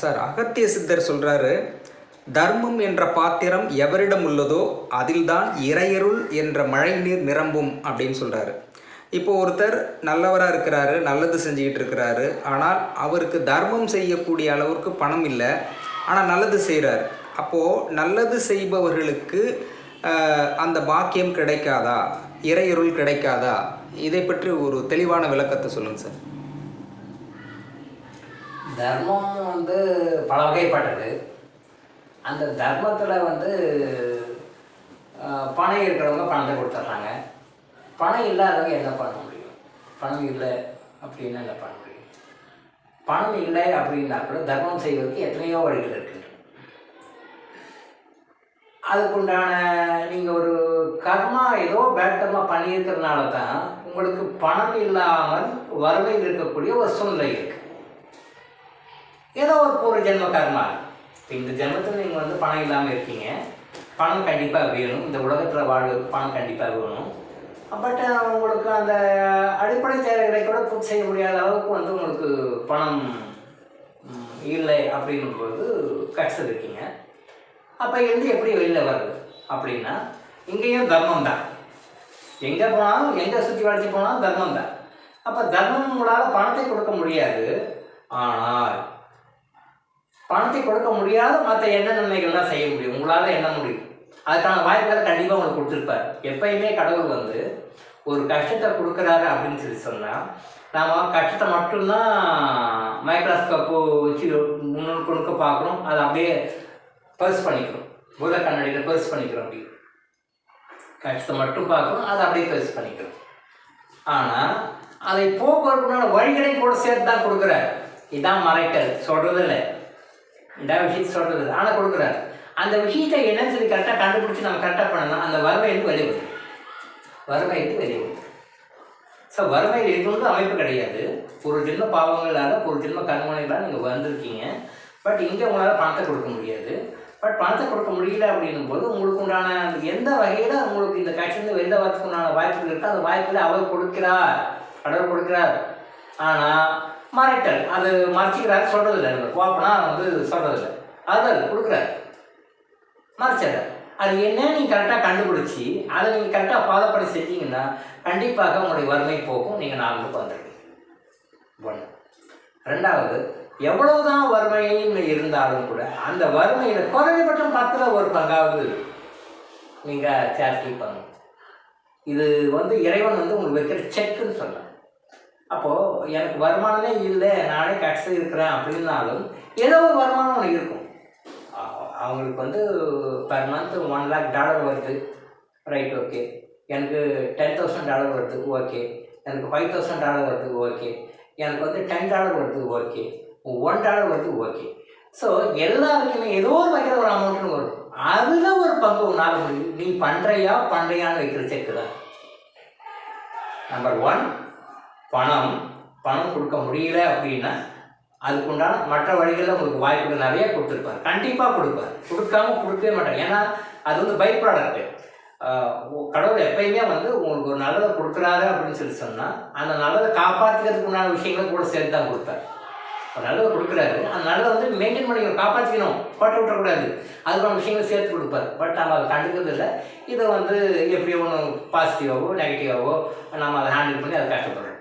Sir அகத்திய சித்தர் சொல்கிறாரு தர்மம் என்ற பாத்திரம் எவரிடம் உள்ளதோ அதில்தான் இறையருள் என்ற மழை நீர் நிரம்பும் அப்படின்னு சொல்கிறாரு இப்போ ஒருத்தர் நல்லவராக இருக்கிறாரு நல்லது செஞ்சுக்கிட்டு இருக்கிறாரு ஆனால் அவருக்கு தர்மம் செய்யக்கூடிய அளவுக்கு பணம் இல்லை ஆனால் நல்லது செய்கிறார் அப்போது நல்லது செய்பவர்களுக்கு அந்த பாக்கியம் கிடைக்காதா? இறையருள் கிடைக்காதா? இதை பற்றி ஒரு தெளிவான விளக்கத்தை சொல்லுங்கள் சார். தர்மம் வந்து பல வகைப்பட்டது. அந்த தர்மத்தில் வந்து பணம் இருக்கிறவங்க பணத்தை கொடுத்துட்றாங்க பணம் இல்லாதவங்க என்ன பண்ண முடியும்? பணம் இல்லை அப்படின்னா என்ன பண்ண முடியும்? பணம் இல்லை அப்படின்னா கூட தர்மம் செய்வதற்கு எத்தனையோ வழிகள் இருக்கின்றன. அதுக்குண்டான நீங்கள் ஒரு கர்மா ஏதோ பேட் கர்மா பண்ணியிருக்கிறதுனால தான் உங்களுக்கு பணம் இல்லாமல் வறுமையில் இருக்கக்கூடிய ஒரு சூழ்நிலை இருக்குது ஏதோ ஒரு பூர்வ ஜென்ம கர்மா இப்போ இந்த ஜென்மத்தில் நீங்கள் வந்து பணம் இல்லாமல் இருக்கீங்க. பணம் கண்டிப்பாக வேணும். இந்த உலகத்தில் வாழ்வதற்கு பணம் கண்டிப்பாக வேணும். பட் உங்களுக்கு அந்த அடிப்படை தேவைகளை கூட பூர்த்தி செய்ய முடியாத அளவுக்கு வந்து உங்களுக்கு பணம் இல்லை அப்படிங்கும்போது கஷ்டம் இருக்கீங்க. அப்போ இருந்து எப்படி வெளியில் வருது அப்படின்னா இங்கேயும் தர்மம் தான். எங்கே போனாலும் எங்கே சுற்றி வளைச்சி போனாலும் தர்மம் தான். அப்போ தர்மம் உங்களால் பணத்தை கொடுக்க முடியாது. ஆனால் பணத்தை கொடுக்க முடியாத மற்ற என்ன நன்மைகள்லாம் செய்ய முடியும். உங்களால் என்ன முடியும். அதுக்கான வாய்ப்புகள் கண்டிப்பாக உங்களுக்கு கொடுத்துருப்பார். எப்பயுமே கடவுள் வந்து ஒரு கஷ்டத்தை கொடுக்குறாரு அப்படின்னு சொல்லி சொன்னால் நாம் கஷ்டத்தை மட்டும்தான் மைக்ரோஸ்கோப்பு வச்சு முன்னூறு கொடுக்க பார்க்குறோம். அதை அப்படியே பர்ஸ் பண்ணிக்கிறோம். பூத கண்ணாடியில் பர்ஸ் பண்ணிக்கிறோம் அப்படி கஷ்டத்தை மட்டும் பார்க்குறோம். அதை அப்படியே பர்ஸ் பண்ணிக்கிறோம். ஆனால் அதை போக்குவரத்துனால வழிகளையும் கூட சேர்த்து தான் கொடுக்குறாரு. இதான் மறைக்கல். சொல்கிறது இல்லை இந்த விஷயத்தை சொல்கிறது ஆனால் கொடுக்குறாரு. அந்த விஷயத்தை என்னன்னு சொல்லி கரெக்டாக கண்டுபிடிச்சி நம்ம கரெக்டாக பண்ணலாம். அந்த வறுமையிலிருந்து வெளியே வரும் வறுமையிலிருந்து வெளியே வரும் ஸோ வறுமையில் இருக்கணும்னு அமைப்பு கிடையாது. ஒரு ஜென்ம பாவங்களால் ஒரு ஜென்ம கர்மங்களால் நீங்கள் வந்திருக்கீங்க. பட் இங்கே உங்களால் பணத்தை கொடுக்க முடியாது. பட் பணத்தை கொடுக்க முடியல அப்படின்னும் போது உங்களுக்கு உண்டான எந்த வகையில் உங்களுக்கு இந்த கட்சியிலேருந்து வெளில வரதுக்கு உண்டான வாய்ப்புகள் இருக்கோ அந்த வாய்ப்பில் அவர் கொடுக்கிறார். கடவுள் கொடுக்கிறார். ஆனால் மறைத்தல். அது மறைச்சிக்கிறாரு சொல்கிறது இல்லை நம்ம ஓப்பனா வந்து சொல்கிறது இல்லை கொடுக்குறாரு. மறைச்சிடுறாரு அது என்ன நீங்கள் கரெக்டாக கண்டுபிடிச்சி அதை நீங்கள் கரெக்டாக பாதப்படி செஞ்சீங்கன்னா கண்டிப்பாக உங்களுடைய வறுமை போக்கும். நீங்கள் நாங்களுக்கு வந்துடுவீங்க ஒன்று ரெண்டாவது எவ்வளவுதான் வறுமைன்னு இருந்தாலும் கூட அந்த வறுமையில் குறைஞ்சபட்சம் பத்தில் ஒரு பங்காவது நீங்கள் சேரிட்டி பண்ணணும். இது வந்து இறைவன் வந்து உங்களுக்கு வைக்கிற செக்குன்னு சொல்லலாம் அப்போது எனக்கு வருமானமே இல்லை நானே கட்சியில் இருக்கிறேன் அப்படின்னாலும் ஏதோ ஒரு வருமானம் உனக்கு இருக்கும். அவங்களுக்கு வந்து per month one lakh dollar வருது. ரைட் ஓகே எனக்கு டென் தௌசண்ட் டாலர் வருது ஓகே எனக்கு ஃபைவ் தௌசண்ட் டாலர் வருது ஓகே எனக்கு வந்து டென் டாலர் வருது ஓகே ஒன் டாலர் வருது ஓகே ஸோ எல்லாருக்குமே ஏதோ ஒரு வகையில் ஒரு அமௌண்ட்னு வரும். அதில் ஒரு பங்கு உன்னால் முடியும். நீ பண்ணுறையா பண்ணுறையான்னு வைக்கிற செக்கு தான். நம்பர் ஒன் பணம் பணம் கொடுக்க முடியல அப்படின்னா அதுக்குண்டான மற்ற வழிகளில் உங்களுக்கு வாய்ப்புகள் நிறைய கொடுத்துருப்பார். கண்டிப்பாக கொடுப்பார். கொடுக்காம கொடுக்கவே மாட்டார். ஏன்னா அது வந்து பை ப்ராடக்ட்டு கடவுள் எப்பயுமே வந்து உங்களுக்கு ஒரு நல்லதை கொடுக்குறாரு அப்படின்னு சொல்லி சொன்னால் அந்த நல்லதை காப்பாற்றிக்கிறதுக்கு உண்டான விஷயங்களை கூட சேர்த்து தான் கொடுத்தார் ஒரு நல்லதை கொடுக்குறாரு. அந்த நல்லதை வந்து மெயின்டைன் பண்ணிக்கணும் காப்பாற்றிக்கணும் போட்டு விட்டுறக்கூடாது. அதுக்கான விஷயங்களை சேர்த்து கொடுப்பார். பட் நம்ம அதை கண்டுக்கிறது இல்லை இதை வந்து எப்படியோ ஒன்று பாசிட்டிவாகவோ நெகட்டிவாகவோ நம்ம அதை ஹேண்டில் பண்ணி அதை கஷ்டப்படுறோம்.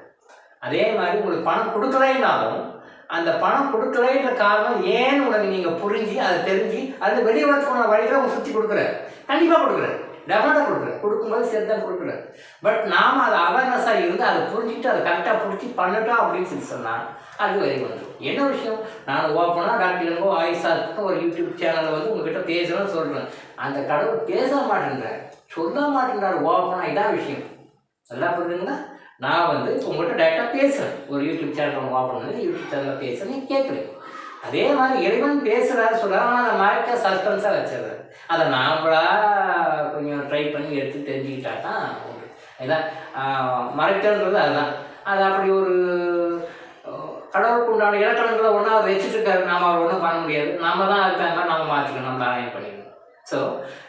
அதே மாதிரி உங்களுக்கு பணம் கொடுக்கலைன்னாலும் அந்த பணம் கொடுக்கலைன்ற காரணம் ஏன்னு உனக்கு நீங்கள் புரிஞ்சு அதை தெரிஞ்சு அது வெளியே வரதுக்கான வழிகளை அவங்க சுற்றி கொடுக்குற கண்டிப்பாக கொடுக்குற டெஃபினட்டாக கொடுக்குற கொடுக்கும்போது சேர்த்து தான் பட் நாம் அதை அவேர்னஸாக இருந்து அதை புரிஞ்சுட்டு அதை கரெக்டாக பிடிச்சி பண்ணட்டோம் அப்படின்னு சொல்லி சொன்னால் அது வெளியே வந்துடும் என்ன விஷயம்? நான் ஓப்பனாக டாக்டர் இளங்கோ ஆயுஷா இருக்கட்டும் ஒரு யூடியூப் சேனலில் வந்து உங்ககிட்ட பேசணும்னு சொல்கிறேன் அந்த கடவுள் பேச மாட்டேன்றார். சொல்ல மாட்டேன்றார். ஓப்பனாக இதான் விஷயம். நல்லா புரியுதுங்களா நான் வந்து இப்போ உங்கள்கிட்ட டேரெக்டாக பேசுகிறேன் ஒரு யூடியூப் சேனல் ஒன்று ஓப்பன் பண்ணி யூடியூப் சேனலில் பேசுகிறேன் நீ கேட்குறேன் அதே மாதிரி இறைவன் பேசுகிறாரு சொல்கிறார் ஆனால் அதை மறைக்க சஸ்பென்ஸாக வச்சிடுறாரு. அதை நாமளா கொஞ்சம் ட்ரை பண்ணி எடுத்து தெரிஞ்சுக்கிட்டா தான் உண்டு. இதான் ஆஹ், அதுதான். அது அப்படி ஒரு கடவுளுக்கு உண்டான இலக்கணங்களை ஒன்றா வச்சுட்டு நாம் அவர் ஒன்றும் பண்ண முடியாது. நாம் தான் அதுக்கு தகுந்த மாதிரி நம்ம மாற்றிக்கணும் நம்ம அலைன் பண்ணிக்கணும். ஸோ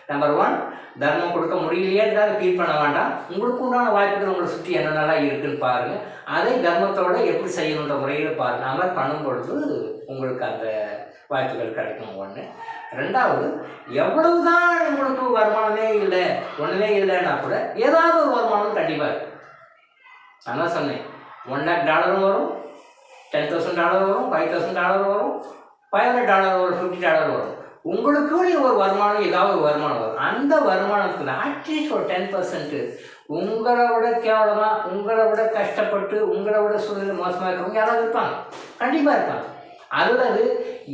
நம்பர் ஒன் தர்மம் கொடுக்க முடியலையேன்றதாக ஃபீல் பண்ண வேண்டாம். உங்களுக்கு உண்டான வாய்ப்புகள் உங்களை சுற்றி என்னென்னலாம் இருக்குன்னு பாருங்கள் அதை தர்மத்தோட எப்படி செய்யணுன்ற முறையில் பாருங்கள் அது மாதிரி பண்ணும்பொழுது உங்களுக்கு அந்த வாய்ப்புகள் கிடைக்கும் ஒன்று ரெண்டாவது எவ்வளவு தான் உங்களுக்கு வருமானமே இல்லை ஒன்றுமே இல்லைன்னா கூட ஏதாவது ஒரு வருமானம் கண்டிப்பாக இருக்கும். அதான் சொன்னேன். ஒன் லேக் டாலரும் வரும் டென் தௌசண்ட் டாலர் வரும் ஃபைவ் தௌசண்ட் டாலர் வரும் ஃபைவ் ஹண்ட்ரட் டாலர் வரும் ஃபிஃப்டி டாலர் வரும். உங்களுக்குன்னு ஒரு வருமானம் ஏதாவது ஒரு வருமானம் வரும். அந்த வருமானத்தில் அட்லீஸ்ட் ஒரு டென் பர்சன்ட்டு உங்களை விட கேவலமாக உங்களை விட கஷ்டப்பட்டு உங்களை விட சூழ்நிலை மோசமாக இருக்கிறவங்க யாராவது இருப்பாங்க? கண்டிப்பாக இருப்பாங்க. அல்லது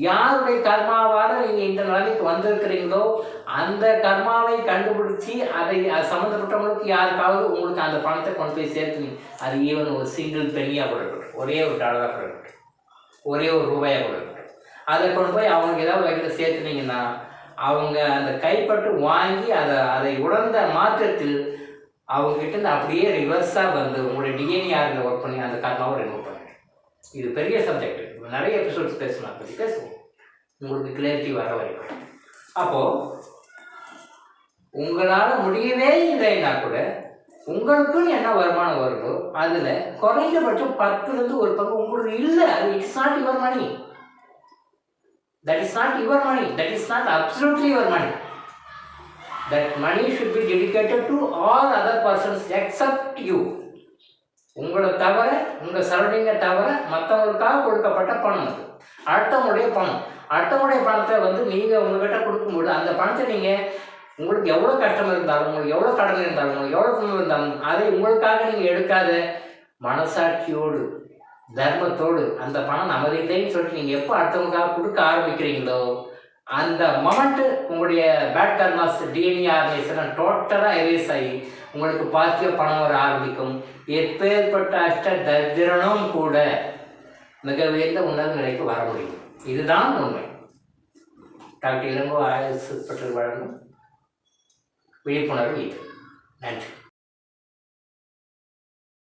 யாருடைய கர்மாவால் நீங்கள் இந்த நிலைமைக்கு வந்திருக்கிறீங்களோ அந்த கர்மாவை கண்டுபிடிச்சி அதை அது சம்மந்தப்பட்டவங்களுக்கு யாருக்காவது உங்களுக்கு அந்த பணத்தை கொண்டு போய் சேர்த்துனீங்க அது ஈவன் ஒரு சிங்கிள் பெண்ணியாக கூட ஒரே ஒரு டாலராக கூட ஒரே ஒரு ரூபாயாக கூட அதை கொண்டு போய் அவங்களுக்கு ஏதாவது வகையில் சேர்த்துனீங்கன்னா அவங்க அந்த கைப்பட்டு வாங்கி அதை அதை உணர்ந்த மாற்றத்தில் அவங்ககிட்ட இருந்து அப்படியே ரிவர்ஸாக வந்து உங்களுடைய டிஎன்ஏஆரில் ஒர்க் பண்ணி அந்த கர்மாவை ரிமூவ் பண்ணுங்க. இது பெரிய சப்ஜெக்ட் நிறைய எபிசோட்ஸ் பேசலாம். பற்றி பேசுவோம். உங்களுக்கு கிளியரிட்டி வர வரைக்கும். அப்போது உங்களால் முடியவே இல்லைன்னா கூட உங்களுக்குன்னு என்ன வருமானம் வருதோ அதில் குறைஞ்சபட்சம் பத்துலேருந்து ஒரு பங்கு உங்களுக்கு இல்லை. அது it's not your money that is not your money that is not absolutely your money that money should be dedicated to all other persons except you உங்களை தவிர உங்கள் சரௌண்டிங்கை தவிர மற்றவங்களுக்காக கொடுக்கப்பட்ட பணம் அது. அடுத்தவங்களுடைய பணம். அடுத்தவங்களுடைய பணத்தை வந்து நீங்கள் உங்ககிட்ட கொடுக்கும்போது அந்த பணத்தை நீங்கள் உங்களுக்கு எவ்வளோ கஷ்டம் இருந்தாலும் உங்களுக்கு எவ்வளோ கடன் இருந்தாலும் உங்களுக்கு எவ்வளோ துன்பம் இருந்தாலும் அதை உங்களுக்காக நீங்கள் எடுக்காத மனசாட்சியோடு தர்மத்தோடு அந்த பணம் நமது இல்லைன்னு சொல்லிட்டு நீங்கள் எப்போ அடுத்தவங்களுக்காக கொடுக்க ஆரம்பிக்கிறீங்களோ அந்த மொமெண்ட்டு உங்களுடைய பேட் கர்மாஸ் டிஎன்ஏ ஆர்கனைசேஷன் டோட்டலாக எரேஸ் ஆகி உங்களுக்கு பாசிட்டிவ் பணம் வர ஆரம்பிக்கும். எப்பேற்பட்ட அஷ்ட தரித்திரனும் கூட மிக உயர்ந்த உன்னத நிலைக்கு வர முடியும். இதுதான் உண்மை. டாக்டர் இளங்கோ ஆயுசு பெற்று வழங்கும் விழிப்புணர்வு இது. நன்றி.